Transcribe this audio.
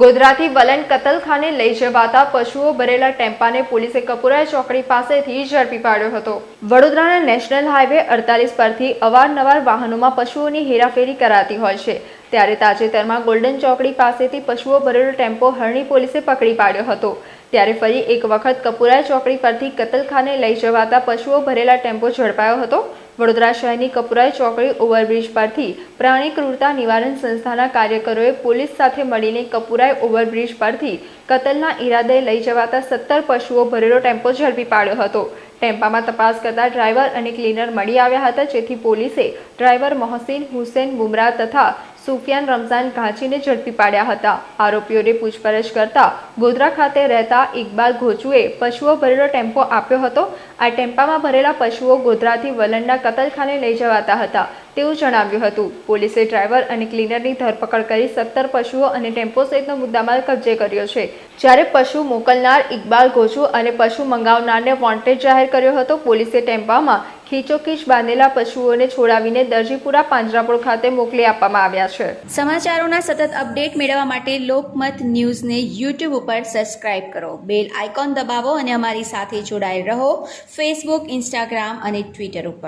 ગોધરાથી વલણ કતલખાને લઈ જવાતા પશુઓ ભરેલા ટેમ્પાને પોલીસે કપુરા ચોકડી પાસેથી ઝડપી પાડ્યો હતો. વડોદરાના નેશનલ હાઈવે અડતાલીસ પરથી અવારનવાર વાહનોમાં પશુઓની હેરાફેરી કરાતી હોય છે. ત્યારે તાજેતરમાં ગોલ્ડન ચોકડી પાસેથી પશુઓ ભરેલો ટેમ્પો હરણી પોલીસે પકડી પાડ્યો હતો. ત્યારે ફરી એક વખત કપુરા ચોકડી પરથી કતલખાને લઈ જવાતા પશુઓ ભરેલા ટેમ્પો ઝડપાયો હતો. વડોદરા શહેરની કપુરાઈ ચોકડી ઓવરબ્રિજ પરથી પ્રાણી ક્રૂરતા નિવારણ સંસ્થાના કાર્યકરોએ પોલીસ સાથે મળીને કપુરાઈ ઓવરબ્રિજ પરથી કતલના ઈરાદે લઈ જવાતા સત્તર પશુઓ ભરેલો ટેમ્પો ઝડપી પાડ્યો હતો. ટેમ્પામાં તપાસ કરતા ડ્રાઈવર અને ક્લીનર મળી આવ્યા હતા, જેથી પોલીસે ડ્રાઈવર મોહસિન હુસેન બુમરા તથા સુફિયાન રમઝાન ઘાંચીને ઝડપી પાડ્યા હતા. આરોપીઓને પૂછપરછ કરતા ગોધરા ખાતે રહેતા ઇકબાલ ઘોચુએ પશુઓ ભરેલો ટેમ્પો આપ્યો હતો. આ ટેમ્પામાં ભરેલા પશુઓ ગોધરાથી વલણના કતલખાને લઈ જવાતા હતા તેવું જણાવ્યું હતું. પોલીસે ડ્રાઈવર અને ક્લીનરની ધરપકડ કરી સત્તર પશુઓ અને ટેમ્પો સહિતનો મુદ્દામાલ કબજે કર્યો છે. જ્યારે પશુ મોકલનાર ઇકબાલ ઘોચુ અને પશુ મંગાવનારને વોન્ટેડ જાહેર કર્યો હતો, પોલીસે ટેમ્પામાં ખીચોખીચ બાંધેલા પશુઓને છોડાવીને દરજીપુરા પાંજરાપોળ ખાતે મોકલી આપવામાં આવ્યા છે. સમાચારોના સતત અપડેટ મેળવવા માટે લોકમત ન્યૂઝને યુટ્યુબ ઉપર સબસ્ક્રાઇબ કરો. બેલ આઇકોન દબાવો અને અમારી સાથે જોડાયેલ રહો. ફેસબુક ઇન્સ્ટાગ્રામ અને ટ્વિટર ઉપર.